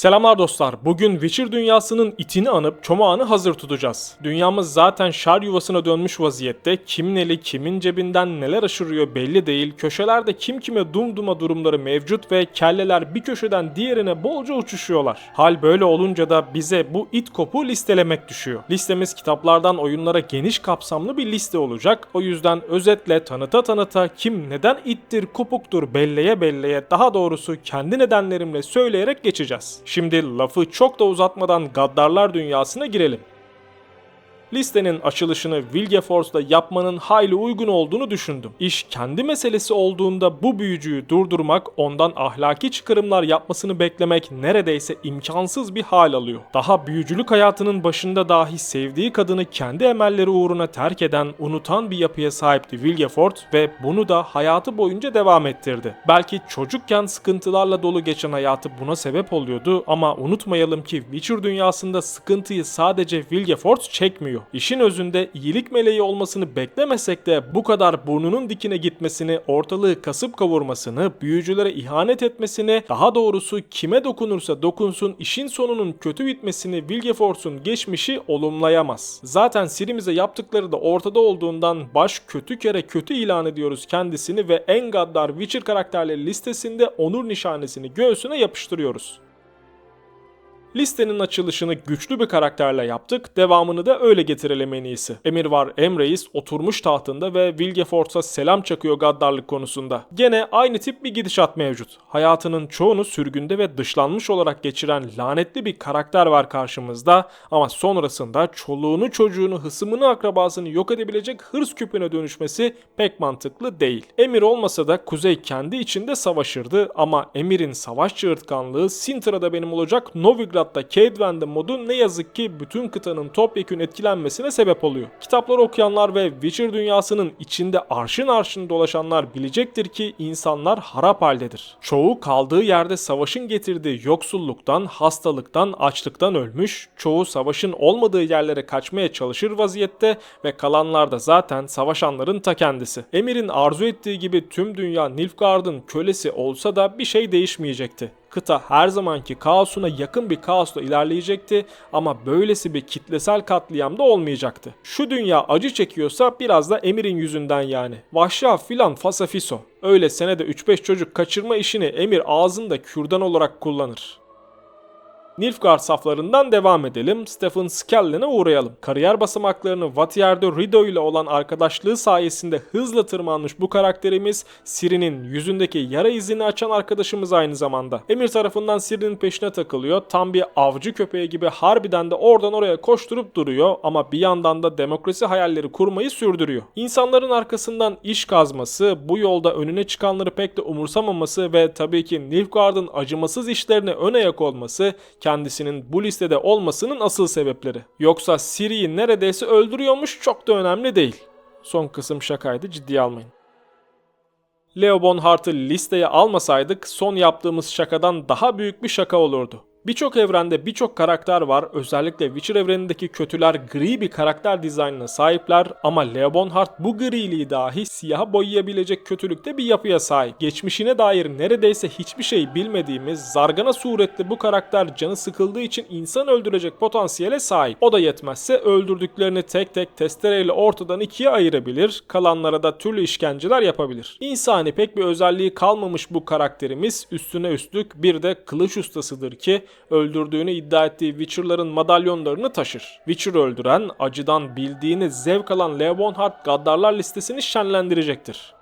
Selamlar dostlar. Bugün Witcher dünyasının itini anıp çomağını hazır tutacağız. Dünyamız zaten şar yuvasına dönmüş vaziyette. Kimin eli kimin cebinden neler aşırıyor belli değil. Köşelerde kim kime dumduma durumları mevcut ve kelleler bir köşeden diğerine bolca uçuşuyorlar. Hal böyle olunca da bize bu it kopu listelemek düşüyor. Listemiz kitaplardan oyunlara geniş kapsamlı bir liste olacak. O yüzden özetle tanıta tanıta kim neden ittir kopuktur belleye belleye daha doğrusu kendi nedenlerimle söyleyerek geçeceğiz. Şimdi lafı çok da uzatmadan gaddarlar dünyasına girelim. Listenin açılışını Wilgeforce'da yapmanın hayli uygun olduğunu düşündüm. İş kendi meselesi olduğunda bu büyücüyü durdurmak, ondan ahlaki çıkarımlar yapmasını beklemek neredeyse imkansız bir hal alıyor. Daha büyücülük hayatının başında dahi sevdiği kadını kendi emelleri uğruna terk eden, unutan bir yapıya sahipti Wilgefort ve bunu da hayatı boyunca devam ettirdi. Belki çocukken sıkıntılarla dolu geçen hayatı buna sebep oluyordu ama unutmayalım ki Witcher dünyasında sıkıntıyı sadece Wilgefort çekmiyor. İşin özünde iyilik meleği olmasını beklemesek de bu kadar burnunun dikine gitmesini, ortalığı kasıp kavurmasını, büyücülere ihanet etmesini, daha doğrusu kime dokunursa dokunsun işin sonunun kötü bitmesini Wilgefort'un geçmişi olumlayamaz. Zaten Sirimize yaptıkları da ortada olduğundan baş kötü kere kötü ilan ediyoruz kendisini ve en gaddar Witcher karakterleri listesinde onur nişanesini göğsüne yapıştırıyoruz. Listenin açılışını güçlü bir karakterle yaptık, devamını da öyle getirelim en iyisi. Emir var Emreis oturmuş tahtında ve Wilgefortz'a selam çakıyor gaddarlık konusunda. Gene aynı tip bir gidişat mevcut. Hayatının çoğunu sürgünde ve dışlanmış olarak geçiren lanetli bir karakter var karşımızda ama sonrasında çoluğunu çocuğunu hısımını akrabasını yok edebilecek hırs küpüne dönüşmesi pek mantıklı değil. Emir olmasa da Kuzey kendi içinde savaşırdı ama Emir'in savaş çığırtkanlığı Sintra'da benim olacak Novigrad Novidrad'da Cadewen'de modu ne yazık ki bütün kıtanın topyekün etkilenmesine sebep oluyor. Kitapları okuyanlar ve Witcher dünyasının içinde arşın arşın dolaşanlar bilecektir ki insanlar harap haldedir. Çoğu kaldığı yerde savaşın getirdiği yoksulluktan, hastalıktan, açlıktan ölmüş, çoğu savaşın olmadığı yerlere kaçmaya çalışır vaziyette ve kalanlar da zaten savaşanların ta kendisi. Emir'in arzu ettiği gibi tüm dünya Nilfgaard'ın kölesi olsa da bir şey değişmeyecekti kıta her zamanki kaosuna yakın bir kaosla ilerleyecekti ama böylesi bir kitlesel katliam da olmayacaktı. Şu dünya acı çekiyorsa biraz da Emir'in yüzünden yani. Vahşa filan fasafiso. Öyle senede 3-5 çocuk kaçırma işini Emir ağzında kürdan olarak kullanır. Nilfgaard saflarından devam edelim. Stephen Skellen'e uğrayalım. Kariyer basamaklarını Vatier'de Rido ile olan arkadaşlığı sayesinde hızla tırmanmış bu karakterimiz Ciri'nin yüzündeki yara izini açan arkadaşımız aynı zamanda. Emir tarafından Ciri'nin peşine takılıyor. Tam bir avcı köpeği gibi harbiden de oradan oraya koşturup duruyor ama bir yandan da demokrasi hayalleri kurmayı sürdürüyor. İnsanların arkasından iş kazması, bu yolda önüne çıkanları pek de umursamaması ve tabii ki Nilfgaard'ın acımasız işlerine ön ayak olması kendisinin bu listede olmasının asıl sebepleri. Yoksa Siri'yi neredeyse öldürüyormuş çok da önemli değil. Son kısım şakaydı ciddiye almayın. Leo Bonhart'ı listeye almasaydık son yaptığımız şakadan daha büyük bir şaka olurdu. Birçok evrende birçok karakter var. Özellikle Witcher evrenindeki kötüler gri bir karakter dizaynına sahipler ama Leo Bonhart bu griliği dahi siyaha boyayabilecek kötülükte bir yapıya sahip. Geçmişine dair neredeyse hiçbir şey bilmediğimiz zargana suretli bu karakter canı sıkıldığı için insan öldürecek potansiyele sahip. O da yetmezse öldürdüklerini tek tek testereyle ortadan ikiye ayırabilir, kalanlara da türlü işkenceler yapabilir. İnsani pek bir özelliği kalmamış bu karakterimiz üstüne üstlük bir de kılıç ustasıdır ki öldürdüğünü iddia ettiği Witcher'ların madalyonlarını taşır. Witcher öldüren, acıdan bildiğini zevk alan Leonhard gaddarlar listesini şenlendirecektir.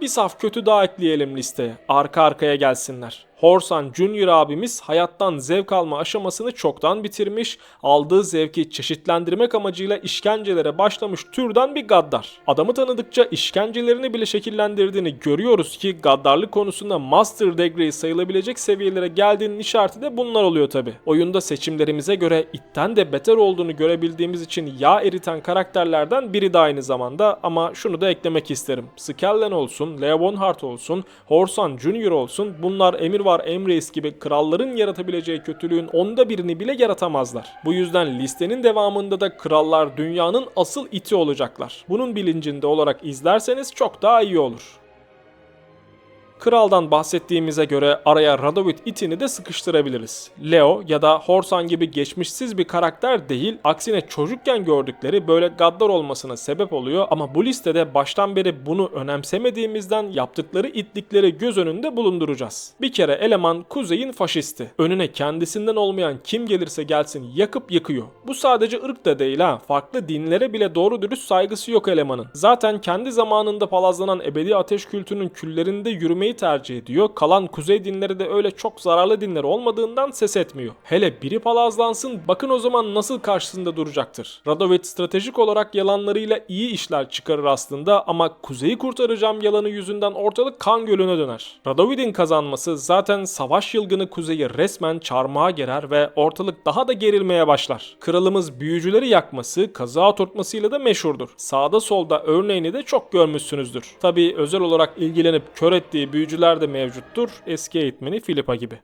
Bir saf kötü daha ekleyelim listeye. Arka arkaya gelsinler. Horsan Junior abimiz hayattan zevk alma aşamasını çoktan bitirmiş, aldığı zevki çeşitlendirmek amacıyla işkencelere başlamış türden bir gaddar. Adamı tanıdıkça işkencelerini bile şekillendirdiğini görüyoruz ki gaddarlık konusunda master degree sayılabilecek seviyelere geldiğinin işareti de bunlar oluyor tabi. Oyunda seçimlerimize göre itten de beter olduğunu görebildiğimiz için yağ eriten karakterlerden biri de aynı zamanda ama şunu da eklemek isterim. Skellen olsun, Leo Bonhart olsun, Horsan Junior olsun bunlar emir var Emreis gibi kralların yaratabileceği kötülüğün onda birini bile yaratamazlar. Bu yüzden listenin devamında da krallar dünyanın asıl iti olacaklar. Bunun bilincinde olarak izlerseniz çok daha iyi olur. Kraldan bahsettiğimize göre araya Radovid itini de sıkıştırabiliriz. Leo ya da Horsan gibi geçmişsiz bir karakter değil, aksine çocukken gördükleri böyle gaddar olmasına sebep oluyor ama bu listede baştan beri bunu önemsemediğimizden yaptıkları itlikleri göz önünde bulunduracağız. Bir kere eleman Kuzey'in faşisti. Önüne kendisinden olmayan kim gelirse gelsin yakıp yıkıyor. Bu sadece ırk da değil ha, farklı dinlere bile doğru dürüst saygısı yok elemanın. Zaten kendi zamanında palazlanan ebedi ateş kültünün küllerinde yürümeyi tercih ediyor. Kalan kuzey dinleri de öyle çok zararlı dinler olmadığından ses etmiyor. Hele biri palazlansın bakın o zaman nasıl karşısında duracaktır. Radovid stratejik olarak yalanlarıyla iyi işler çıkarır aslında ama kuzeyi kurtaracağım yalanı yüzünden ortalık kan gölüne döner. Radovid'in kazanması zaten savaş yılgını kuzeyi resmen çarmıha gerer ve ortalık daha da gerilmeye başlar. Kralımız büyücüleri yakması, kazığa oturtmasıyla da meşhurdur. Sağda solda örneğini de çok görmüşsünüzdür. Tabi özel olarak ilgilenip kör ettiği büyücüler de mevcuttur. Eski eğitmeni Filipa gibi.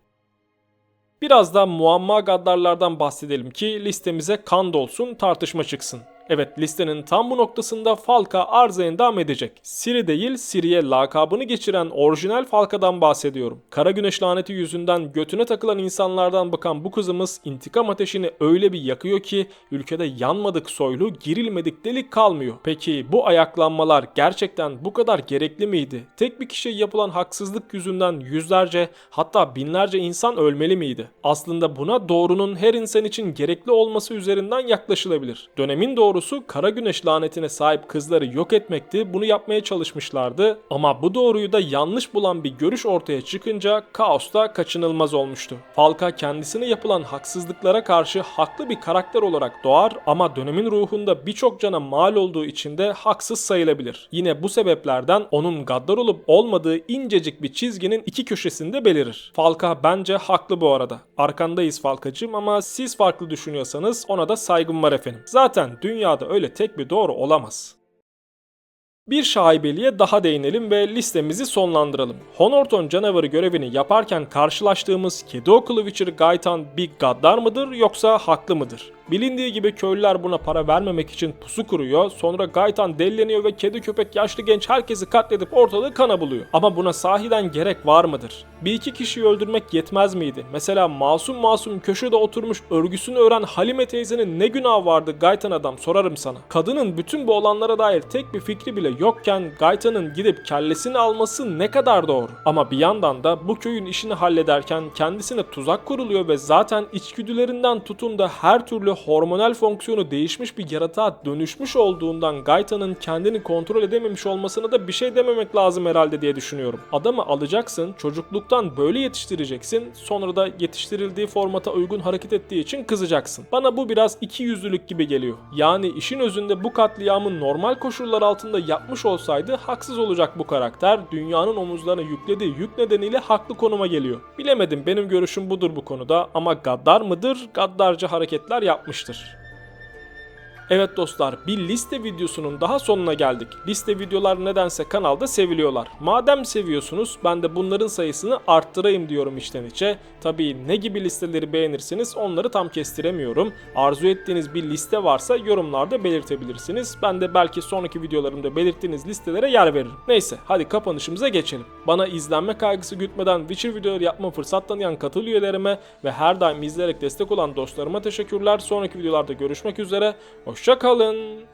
Biraz da muamma gaddarlardan bahsedelim ki listemize kan dolsun tartışma çıksın. Evet listenin tam bu noktasında Falka arıza endam edecek. Siri değil Siri'ye lakabını geçiren orijinal Falka'dan bahsediyorum. Kara güneş laneti yüzünden götüne takılan insanlardan bakan bu kızımız intikam ateşini öyle bir yakıyor ki ülkede yanmadık soylu girilmedik delik kalmıyor. Peki bu ayaklanmalar gerçekten bu kadar gerekli miydi? Tek bir kişiye yapılan haksızlık yüzünden yüzlerce hatta binlerce insan ölmeli miydi? Aslında buna doğrunun her insan için gerekli olması üzerinden yaklaşılabilir. Dönemin doğru doğrusu kara güneş lanetine sahip kızları yok etmekti. Bunu yapmaya çalışmışlardı. Ama bu doğruyu da yanlış bulan bir görüş ortaya çıkınca kaos da kaçınılmaz olmuştu. Falka kendisine yapılan haksızlıklara karşı haklı bir karakter olarak doğar ama dönemin ruhunda birçok cana mal olduğu için de haksız sayılabilir. Yine bu sebeplerden onun gaddar olup olmadığı incecik bir çizginin iki köşesinde belirir. Falka bence haklı bu arada. Arkandayız Falkacım ama siz farklı düşünüyorsanız ona da saygım var efendim. Zaten dünya dünyada öyle tek bir doğru olamaz. Bir şaibeliğe daha değinelim ve listemizi sonlandıralım. Honorton canavarı görevini yaparken karşılaştığımız kedi okulu Witcher Gaitan bir gaddar mıdır yoksa haklı mıdır? Bilindiği gibi köylüler buna para vermemek için pusu kuruyor. Sonra Gaitan delleniyor ve kedi köpek yaşlı genç herkesi katledip ortalığı kana buluyor. Ama buna sahiden gerek var mıdır? Bir iki kişiyi öldürmek yetmez miydi? Mesela masum masum köşede oturmuş örgüsünü öğren Halime teyzenin ne günahı vardı Gaitan adam sorarım sana. Kadının bütün bu olanlara dair tek bir fikri bile yokken Gaitan'ın gidip kellesini alması ne kadar doğru. Ama bir yandan da bu köyün işini hallederken kendisine tuzak kuruluyor ve zaten içgüdülerinden tutun da her türlü hormonal fonksiyonu değişmiş bir yaratığa dönüşmüş olduğundan Gaita'nın kendini kontrol edememiş olmasına da bir şey dememek lazım herhalde diye düşünüyorum. Adamı alacaksın, çocukluktan böyle yetiştireceksin, sonra da yetiştirildiği formata uygun hareket ettiği için kızacaksın. Bana bu biraz iki yüzlülük gibi geliyor. Yani işin özünde bu katliamı normal koşullar altında yapmış olsaydı haksız olacak bu karakter. Dünyanın omuzlarına yüklediği yük nedeniyle haklı konuma geliyor. Bilemedim benim görüşüm budur bu konuda ama gaddar mıdır? Gaddarca hareketler yapmış yapmıştır. Evet dostlar bir liste videosunun daha sonuna geldik. Liste videolar nedense kanalda seviliyorlar. Madem seviyorsunuz ben de bunların sayısını arttırayım diyorum içten içe. Tabii ne gibi listeleri beğenirsiniz onları tam kestiremiyorum. Arzu ettiğiniz bir liste varsa yorumlarda belirtebilirsiniz. Ben de belki sonraki videolarımda belirttiğiniz listelere yer veririm. Neyse hadi kapanışımıza geçelim. Bana izlenme kaygısı gütmeden Witcher videoları yapma fırsat tanıyan katıl üyelerime ve her daim izleyerek destek olan dostlarıma teşekkürler. Sonraki videolarda görüşmek üzere. Hoşçakalın.